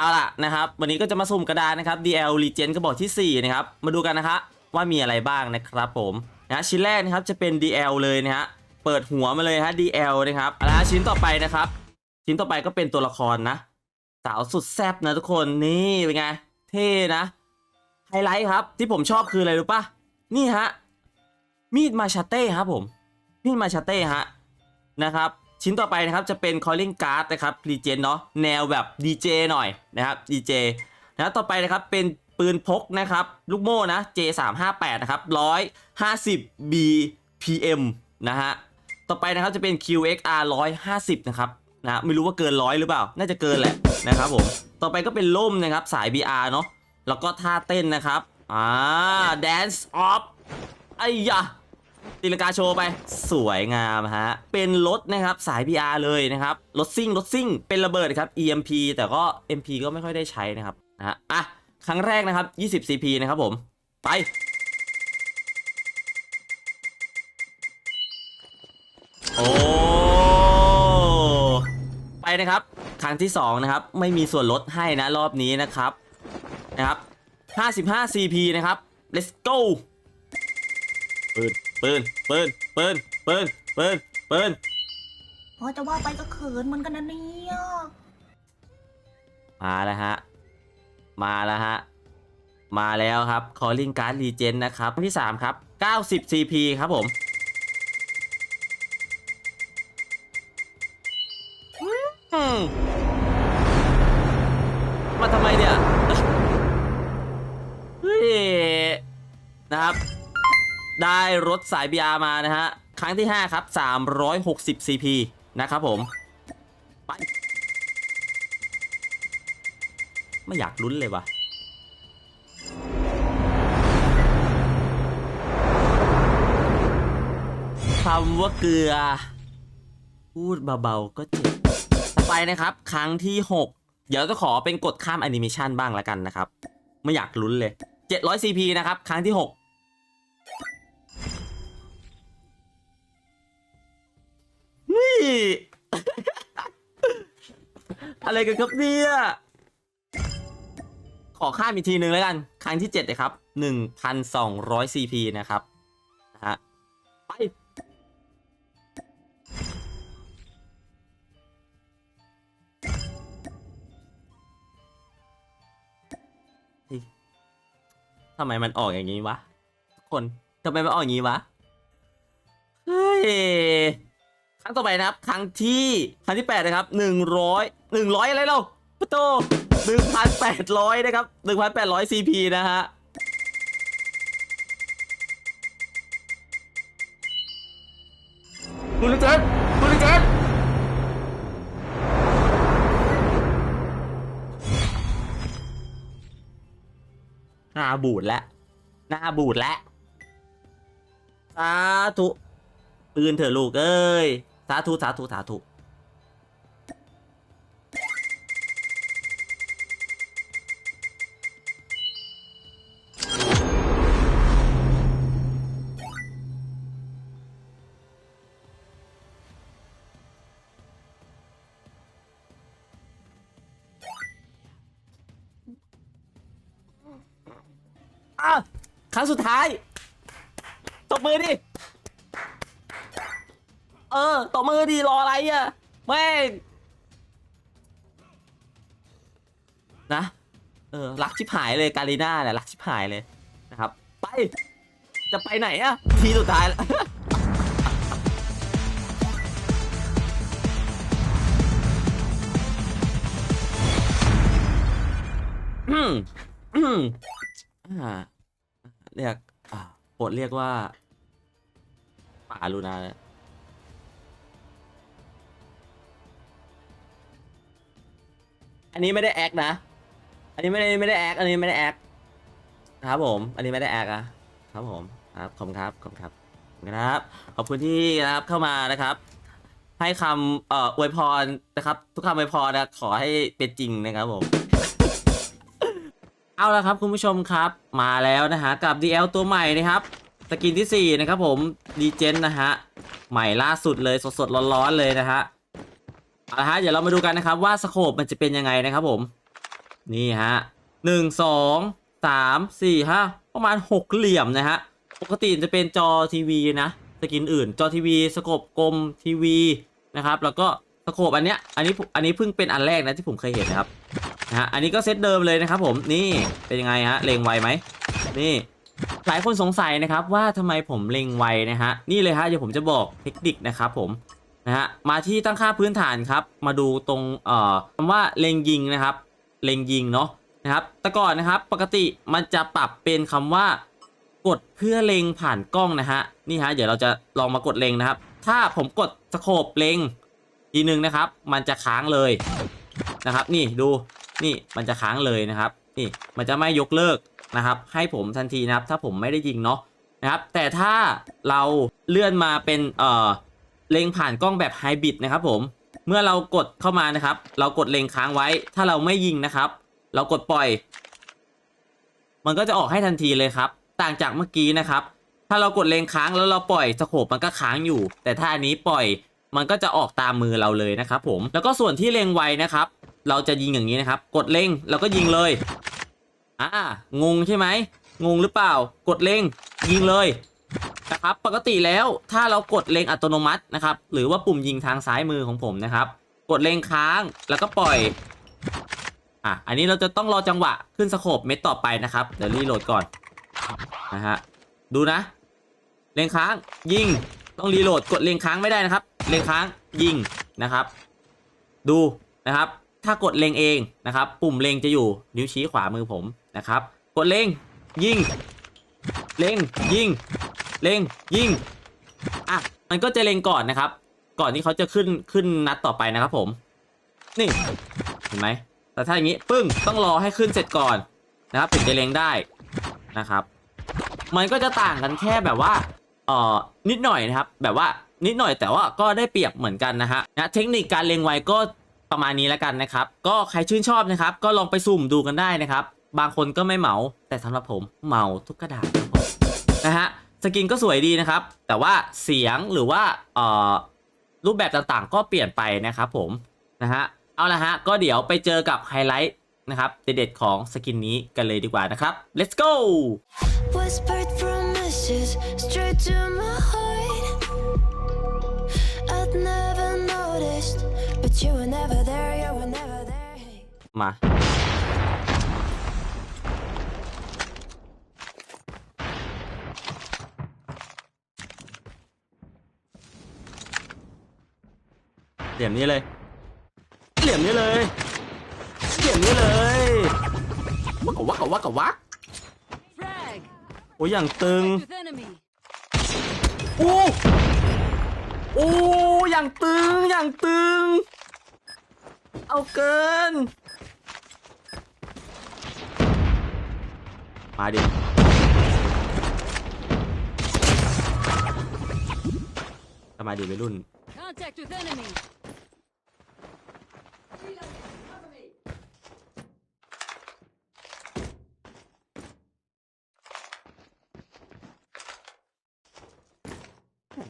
เอาล่ะนะครับ วันนี้ก็จะมาสุ่มกระดานนะครับ DL Legend กระบอกที่ 4 นะครับ มาดูกันนะคะว่ามีอะไรบ้างนะครับผมนะชิ้นแรกนะครับจะเป็น DL เลยนะฮะเปิดหัวมาเลยฮะ DL นะครับเอาละชิ้นต่อไปนะครับ ชิ้นต่อไปก็เป็นตัวละครนะ สาวสุดแซ่บนะทุกคนนี่เป็นไงเท่นะไฮไลท์ครับ ที่ผมชอบคืออะไรรู้ปะนี่ฮะมีดมาชาเต้ครับผมมีดมาชาเต้ฮะนะครับ ชิ้นต่อไปนะครับจะเป็น calling card นะครับ r e g e n เนาะแนวแบบ DJ หน่อยนะครับ DJ นะต่อไปนะครับเป็นปืนพกนะครับลูกโม่นะ J358 นะครับ150 BPM นะฮะต่อไปนะครับจะเป็น QXR 150 นะครับนะไม่รู้ว่าเกินร้อยหรือเปล่า น่าจะเกินแหละนะครับผมต่อไปก็เป็นล่มนะครับสาย BR เนาะแล้วก็ท่าเต้นนะครับอ่า Dance Off ไอ้ยะ ตีลังกาโชว์ไป สวยงามฮะ เป็นรถนะครับสาย BR เลยนะครับ รถซิ่งรถซิ่ง เป็นระเบิดครับ EMP แต่ก็ MP ก็ไม่ค่อยได้ใช้นะครับนะฮะอะ ครั้งแรกนะครับ 20 CP นะครับผม ไป โอ้ ไปนะครับ ครั้งที่ 2 นะครับ ไม่มีส่วนลดให้นะรอบนี้นะครับนะครับ 55 CP นะครับ let's go ปืน ปืนปืนปืนปืนปืนปืนพอจะว่าไปก็เขินเหมือนกันนะเนี่ยมาแล้วฮะ มาแล้วฮะ มาแล้วครับ calling card legend นะครับที่ 3 ครับ 90 CP ครับผมอืมมาทำไมเนี่ย เฮ้ย นะครับ ได้รถสาย BR มานะฮะ ครั้งที่ 5 ครับ 360 CP นะครับผม ไป ไม่อยากลุ้นเลยวะคำว่าเกลือ พูดเบาๆก็เจ็บต่อไปนะครับ ครั้งที่ 6 เดี๋ยวจะขอเป็นกดข้ามแอนิเมชันบ้างละกันนะครับ ไม่อยากลุ้นเลย 700 CP นะครับ ครั้งที่ 6 อะไรกันครับเนี่ย ขอข้ามอีกทีหนึ่งแล้วกัน ครั้งที่7เลยครับ 1,200 CP นะครับนะฮะไปทำไมมันออกอย่างนี้วะทุกคนทำไมมันออกอย่างนี้วะ เฮ้ย ครั้งต่อไปนะครับ ครั้งที่ครั้งที่แปดนะครับหนึ่งร้อยหนึ่งร้อยอะไรเราปะโตหนึ่งพันแปดร้อยนะครับหนึ่งพันแปดร้อยซีพีนะฮะคุณลิเจนคุณลิเจนหน้าบูดแล้วหน้าบูดแล้วสาธุปืนเถอะลูกเอ้ย สาธุสาธุสาธุอะครั้งสุดท้าย ตบมือดิ เออตบมือดีรออะไรอะแม่งนะเออรักชิบหายเลยการีน่าเนี่ยรักชิบหายเลยนะครับ ไป จะไปไหนอะทีสุดท้ายแล้วอืมอืมอ่าเรียกอ่าโปรดเรียกว่าป่าลูนาเนี่ย อันนี้ไม่ได้แอคนะ อันนี้ไม่ได้ไม่ได้แอค อันนี้ไม่ได้แอคครับผม อันนี้ไม่ได้แอคอะครับผม ครับ ขอบคุณครับ ขอบคุณครับ ขอบคุณครับ ขอบคุณที่นะครับเข้ามานะครับ ให้คำเอ่ออวยพรนะครับ ทุกคำอวยพรนะขอให้เป็นจริงนะครับผม เอาละครับคุณผู้ชมครับ มาแล้วนะฮะกับ DL ตัวใหม่นะครับสกินที่ 4 นะครับผมดีเจนนะฮะใหม่ล่าสุดเลยสดๆร้อนๆเลยนะฮะ เอาละฮะเดี๋ยวเรามาดูกันนะครับว่าสโคปมันจะเป็นยังไงนะครับผม นี่ฮะหนึ่งสองสามสี่ห้าประมาณหกเหลี่ยมนะฮะ ปกติจะเป็นจอทีวีนะสกินอื่น จอทีวีสกบกลมทีวีนะครับ แล้วก็สโคปอันเนี้ยอันนี้อันนี้เพิ่งเป็นอันแรกนะที่ผมเคยเห็นนะครับนะฮะอันนี้ก็เซตเดิมเลยนะครับผมนี่เป็นยังไงฮะเล็งไวไหมนี่หลายคนสงสัยนะครับว่าทำไมผมเล็งไวนะฮะนี่เลยฮะเดี๋ยวผมจะบอกเทคนิคนะครับผม นะฮะมาที่ตั้งค่าพื้นฐานครับ มาดูตรงเอ่อคำว่าเล็งยิงนะครับ เล็งยิงเนาะนะครับแต่ก่อนนะครับปกติมันจะปรับเป็นคำว่ากดเพื่อเล็งผ่านกล้องนะฮะนี่ฮะเดี๋ยวเราจะลองมากดเล็งนะครับ ถ้าผมกดสโคปเล็งทีนึงนะครับ มันจะค้างเลยนะครับ นี่ดูนี่มันจะค้างเลยนะครับ นี่มันจะไม่ยกเลิกนะครับ ให้ผมทันทีนะครับ ถ้าผมไม่ได้ยิงเนาะนะครับ แต่ถ้าเราเลื่อนมาเป็นเอ่อ เล็งผ่านกล้องแบบไฮบริดนะครับผม เมื่อเรากดเข้ามานะครับ เรากดเล็งค้างไว้ ถ้าเราไม่ยิงนะครับ เรากดปล่อย มันก็จะออกให้ทันทีเลยครับ ต่างจากเมื่อกี้นะครับ ถ้าเรากดเลงค้างแล้วเราปล่อยสโคปมันก็ค้างอยู่ แต่ถ้าอันนี้ปล่อย มันก็จะออกตามมือเราเลยนะครับผม แล้วก็ส่วนที่เลงไวนะครับ เราจะยิงอย่างนี้นะครับ กดเล็งแล้วก็ยิงเลยอ่างงใช่ไหมงงหรือเปล่า กดเล็งยิงเลย นะครับ ปกติแล้วถ้าเรากดเล็งอัตโนมัตินะครับ หรือว่าปุ่มยิงทางซ้ายมือของผมนะครับ กดเล็งค้างแล้วก็ปล่อย อะ อันนี้เราจะต้องรอจังหวะขึ้นสโคปเม็ดต่อไปนะครับ เดี๋ยวรีโหลดก่อนนะฮะ ดูนะ เล็งค้างยิง ต้องรีโหลด กดเล็งค้างไม่ได้นะครับ เล็งค้างยิงนะครับ ดูนะครับ ถ้ากดเล็งเองนะครับ ปุ่มเล็งจะอยู่นิ้วชี้ขวามือผมนะครับ กดเล็งยิง เล็งยิง เล็งยิงอะมันก็จะเล็งก่อนนะครับ ก่อนที่เขาจะขึ้นขึ้นนัดต่อไปนะครับผมนี่เห็นไหมแต่ถ้าอย่างนี้ปึ้งต้องรอให้ขึ้นเสร็จก่อนนะครับถึงจะเล็งได้นะครับ มันก็จะต่างกันแค่แบบว่าเอ่อนิดหน่อยนะครับ แบบว่านิดหน่อยแต่ว่าก็ได้เปรียบเหมือนกันนะฮะนะเทคนิคการเล็งไวก็ประมาณนี้แล้วกันนะครับ ก็ใครชื่นชอบนะครับ ก็ลองไปสุ่มดูกันได้นะครับ บางคนก็ไม่เหมา แต่สำหรับผมเหมาทุกกระดาษนะฮะ สกินก็สวยดีนะครับ แต่ว่าเสียงหรือว่าเอ่อรูปแบบต่างๆ ก็เปลี่ยนไปนะครับผมนะฮะเอาละฮะก็เดี๋ยวไปเจอกับไฮไลท์นะครับเด็ดๆของสกินนี้กันเลยดีกว่านะครับ let's go Whispered promises straight to my heart. I'd never noticed, but you were never there, you were never there. Hey. มา เหลี่ยมนี้เลย เหลี่ยมนี้เลย เหลี่ยมนี้เลยวักกะวักกะวักกะวัก Frag! โอ้ยอย่างตึง With enemy! โอ้โอ้อย่างตึงอย่างตึง เอาเกิน มาดิสมาดิวัยรุ่น Contact with enemy!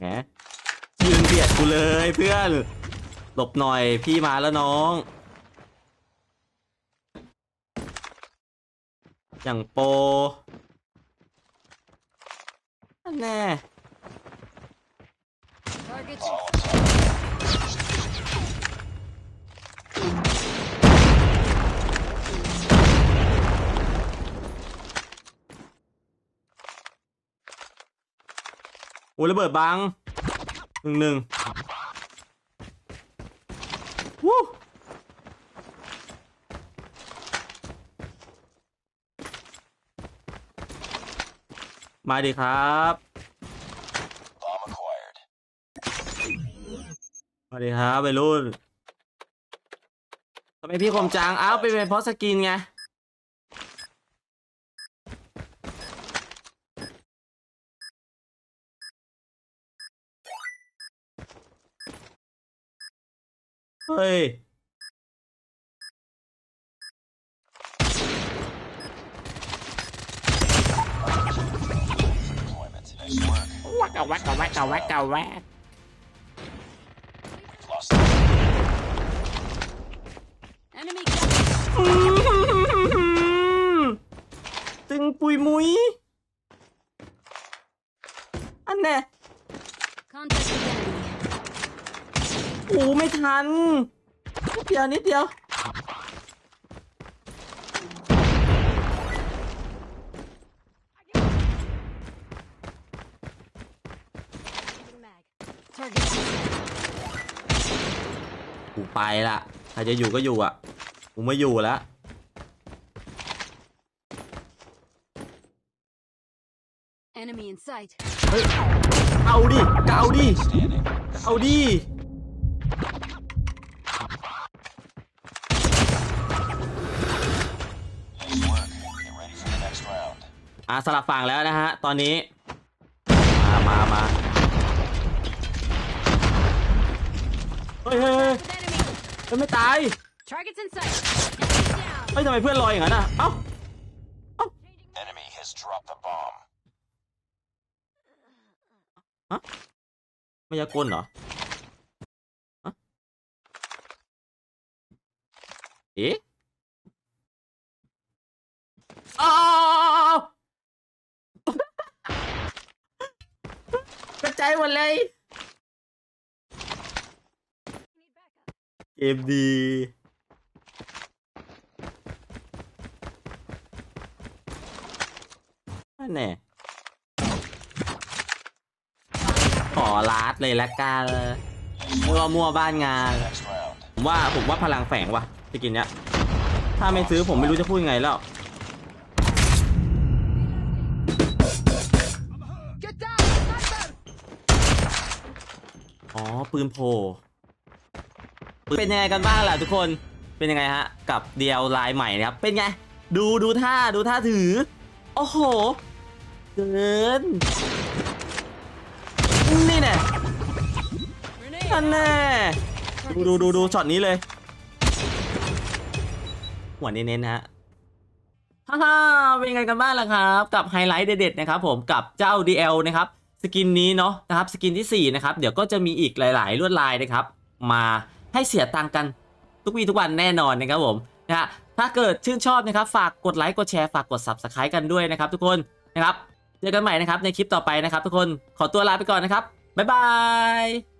แหมยืน เบียเลยเพื่อน หลบหน่อยพี่มาแล้วน้อง อย่างโปอันแน่โอ้ยระเบิดบังหนึ่งหนึ่งวู้ มาดิครับ มาดิครับไปรุ่นทำไมพี่คมจางอ้าวไปเป็นเพราะสกินไงเฮ้ย วกวกวกวกวกตึงปุยมุยอันเน่โอ้ไม่ทันเดี๋ยวนิดเดียว ไปละใครจะอยู่ก็อยู่อะกูไม่อยู่แล้ว Enemy in sight. เฮ้ยเอาดิเกาดิเอาดิอะสลับฝั่งแล้วนะฮะ ตอนนี้ มามามาเฮ้ยเฮ้ย เฮ้ย With enemy. เฮ้ยไม่ตาย Targets in sight. Enemy down. เฮ้ยทำไมเพื่อนลอยอย่างนั้นอะ เอ้า Enemy has dropped the bomb. มายากลเหรอฮะเอ๊ะอ้าวกระจายหมดเลย เกมดีนั่นแน่ขอลาดเลยละกันมัวมัวบ้านงาน ผมว่าผมว่าพลังแฝงว่ะจะกินเนี้ย ถ้าไม่ซื้อผมไม่รู้จะพูดยังไงแล้ว อ๋อ ปืนโพ เป็นยังไงกันบ้างล่ะทุกคนเป็นยังไงฮะกับเดียวลายใหม่นะครับเป็นไงดูดูท่าดูท่าถือ โอ้โหเกินนี่แน่ Grenade. นั่นแน่ดูดูดูดูช็อตนี้เลยหัวเน้นๆฮะฮ่าฮ่าเป็นยังไงกันบ้างล่ะครับ กับไฮไลท์เด็ดๆนะครับผมกับเจ้า DL นะครับสกินนี้เนาะนะครับสกินที่4นะครับเดี๋ยวก็จะมีอีกหลาย ๆ ลวดลายนะครับ มา ให้เสียตังค์กันทุกวีทุกวันแน่นอนนะครับผมนะฮะถ้าเกิดชื่นชอบนะครับฝากกดไลค์กดแชร์ฝากกด Subscribe กันด้วยนะครับทุกคนนะครับเจอกันใหม่นะครับในคลิปต่อไปนะครับทุกคนขอตัวลาไปก่อนนะครับบ๊ายบาย